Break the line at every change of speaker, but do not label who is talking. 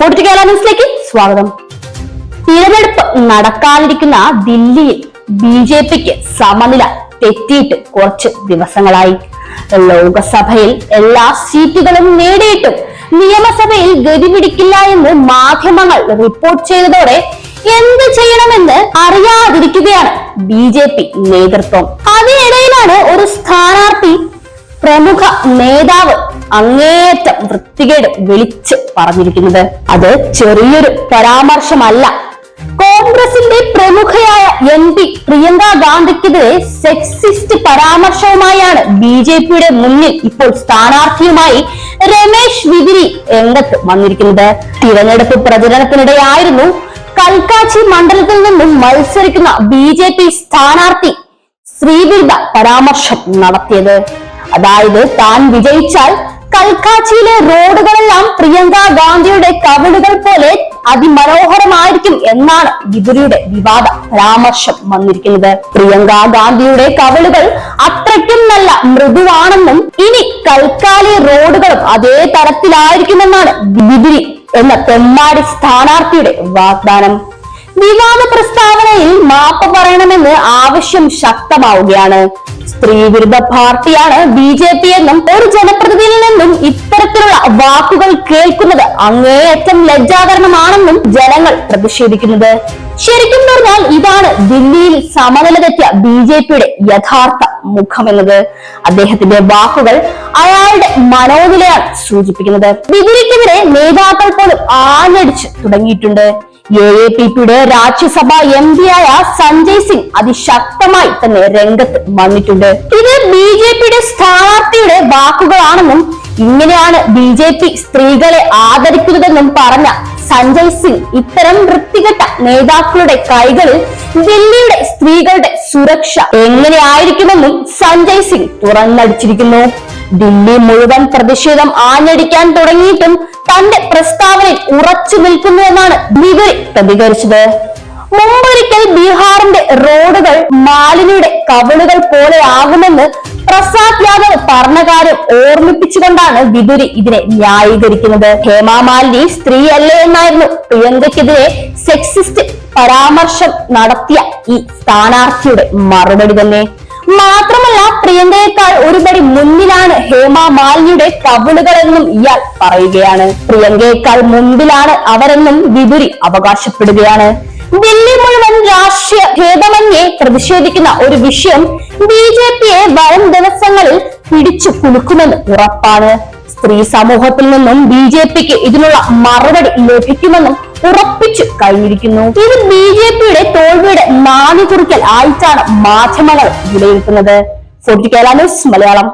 Forty Kerala ന്യൂസിലേക്ക് സ്വാഗതം. തിരഞ്ഞെടുപ്പ് നടക്കാനിരിക്കുന്ന ദില്ലിയിൽ ബി ജെ പിക്ക് സമനില തെറ്റിയിട്ട് കുറച്ച് ദിവസങ്ങളായി. ലോകസഭയിൽ എല്ലാ സീറ്റുകളും നേടിയിട്ടും നിയമസഭയിൽ ഗതി പിടിക്കില്ല എന്ന് മാധ്യമങ്ങൾ റിപ്പോർട്ട് ചെയ്തതോടെ എന്ത് ചെയ്യണമെന്ന് അറിയാതിരിക്കുകയാണ് ബി ജെ പി നേതൃത്വം. അതിനിടയിലാണ് ഒരു സ്ഥാനാർത്ഥി പ്രമുഖ നേതാവ് അങ്ങേയറ്റം വൃത്തികേട് വിളിച്ച് പറഞ്ഞിരിക്കുന്നത്. അത് ചെറിയൊരു പരാമർശമല്ല. കോൺഗ്രസിന്റെ പ്രമുഖയായ എം പി പ്രിയങ്ക ഗാന്ധിക്കെതിരെ സെക്സിസ്റ്റ് പരാമർശവുമായാണ് ബി ജെ പിയുടെ മുന്നിൽ ഇപ്പോൾ സ്ഥാനാർത്ഥിയുമായി രമേശ് വിതിരി രംഗത്ത് വന്നിരിക്കുന്നത്. തിരഞ്ഞെടുപ്പ് പ്രചരണത്തിനിടെയായിരുന്നു കൽക്കാച്ചി മണ്ഡലത്തിൽ നിന്നും മത്സരിക്കുന്ന ബി ജെ പി സ്ഥാനാർത്ഥി ശ്രീവിരുദ്ധ പരാമർശം നടത്തിയത്. അതായത് താൻ വിജയിച്ചാൽ കൽക്കാച്ചിയിലെ റോഡുകളെല്ലാം പ്രിയങ്ക ഗാന്ധിയുടെ കവിളുകൾ പോലെ അതിമനോഹരമായിരിക്കും എന്നാണ് വിതുരിയുടെ വിവാദ പരാമർശം വന്നിരിക്കുന്നത്. പ്രിയങ്ക ഗാന്ധിയുടെ കവിളുകൾ അത്രയ്ക്കും നല്ല മൃദുവാണെന്നും ഇനി കൽക്കാലി റോഡുകളും അതേ തരത്തിലായിരിക്കുമെന്നാണ് വിതുരി എന്ന തെമ്മാടി സ്ഥാനാർത്ഥിയുടെ വാഗ്ദാനം. വിവാദ പ്രസ്താവനയിൽ മാപ്പ് പറയണമെന്ന് ആവശ്യം ശക്തമാവുകയാണ്. സ്ത്രീ വിരുദ്ധ പാർട്ടിയാണ് ബി ജെ പി എന്നും ഒരു ജനപ്രതിനിധിയിൽ നിന്നും ഇത്തരത്തിലുള്ള വാക്കുകൾ കേൾക്കുന്നത് അങ്ങേയറ്റം ലജ്ജാകരണമാണെന്നും ജനങ്ങൾ പ്രതിഷേധിക്കുന്നത്. ശരിക്കും പറഞ്ഞാൽ ഇതാണ് ദില്ലിയിൽ സമനില തെറ്റിയ ബി ജെ പിയുടെ യഥാർത്ഥ മുഖമെന്നത്. അദ്ദേഹത്തിന്റെ വാക്കുകൾ അയാളുടെ മനോനിലയാണ് സൂചിപ്പിക്കുന്നത്. വിതിരിക്കെതിരെ നേതാക്കൾ പോലും ആഞ്ഞടിച്ച് തുടങ്ങിയിട്ടുണ്ട്. എ എ പി പിയുടെ രാജ്യസഭാ എം ആയ സഞ്ജയ് സിംഗ് അതിശക്തമായി തന്നെ രംഗത്ത് വന്നിട്ടുണ്ട്. ഇത് ബി ജെ പിയുടെ സ്ഥാനാർത്ഥിയുടെ വാക്കുകളാണെന്നും ഇങ്ങനെയാണ് ബി ജെ പി സ്ത്രീകളെ ആദരിക്കുന്നതെന്നും പറഞ്ഞ സഞ്ജയ് സിംഗ് ഇത്തരം വൃത്തികെട്ട നേതാക്കളുടെ കൈകളിൽ ദില്ലിയുടെ സ്ത്രീകളുടെ സുരക്ഷ എങ്ങനെയായിരിക്കുമെന്നും സഞ്ജയ് സിംഗ് തുറന്നടിച്ചിരിക്കുന്നു. ദില്ലി മുഴുവൻ പ്രതിഷേധം ആഞ്ഞടിക്കാൻ തുടങ്ങിയിട്ടും തന്റെ പ്രസ്താവനയിൽ ഉറച്ചു നിൽക്കുന്നുവെന്നാണ് വിവരി പ്രതികരിച്ചത്. മുമ്പൊരിക്കൽ ബീഹാറിന്റെ റോഡുകൾ മാലിനിയുടെ കവിളുകൾ പോലെ ആകുമെന്ന് പ്രസാദ് യാദവ് പറഞ്ഞ കാര്യം ഓർമ്മിപ്പിച്ചുകൊണ്ടാണ് വിദുരി ഇതിനെ ന്യായീകരിക്കുന്നത്. ഹേമ മാലിനി സ്ത്രീയല്ലേ എന്നായിരുന്നു പ്രിയങ്കയ്ക്കെതിരെ സെക്സിസ്റ്റ് പരാമർശം നടത്തിയ ഈ സ്ഥാനാർത്ഥിയുടെ മറുപടി തന്നെ. മാത്രമല്ല പ്രിയങ്കയേക്കാൾ ഒരുപടി മുന്നിലാണ് ഹേമ മാലിനിയുടെ കവിളുകളെന്നും ഇയാൾ പറയുകയാണ്. പ്രിയങ്കയേക്കാൾ മുൻപിലാണ് അവരെന്നും വിപുരി അവകാശപ്പെടുകയാണ്. ദില്ലി മുഴുവൻ രാഷ്ട്രീയ ഭേദമന്യെ പ്രതിഷേധിക്കുന്ന ഒരു വിഷയം ബി ജെ പിയെ വരും ദിവസങ്ങളിൽ പിടിച്ചു കുലുക്കുമെന്ന് ഉറപ്പാണ്. സ്ത്രീ സമൂഹത്തിൽ നിന്നും ബി ജെ പിക്ക് ഇതിനുള്ള മറുപടി ലഭിക്കുമെന്നും ഉറപ്പിച്ചു കഴിഞ്ഞിരിക്കുന്നു. ഇത് ബി ജെ പിയുടെ തോൽവിയുടെ നാണി കുറിക്കൽ ആയിട്ടാണ് മാധ്യമങ്ങൾ വിലയിരുത്തുന്നത്. Forty news Malayalam.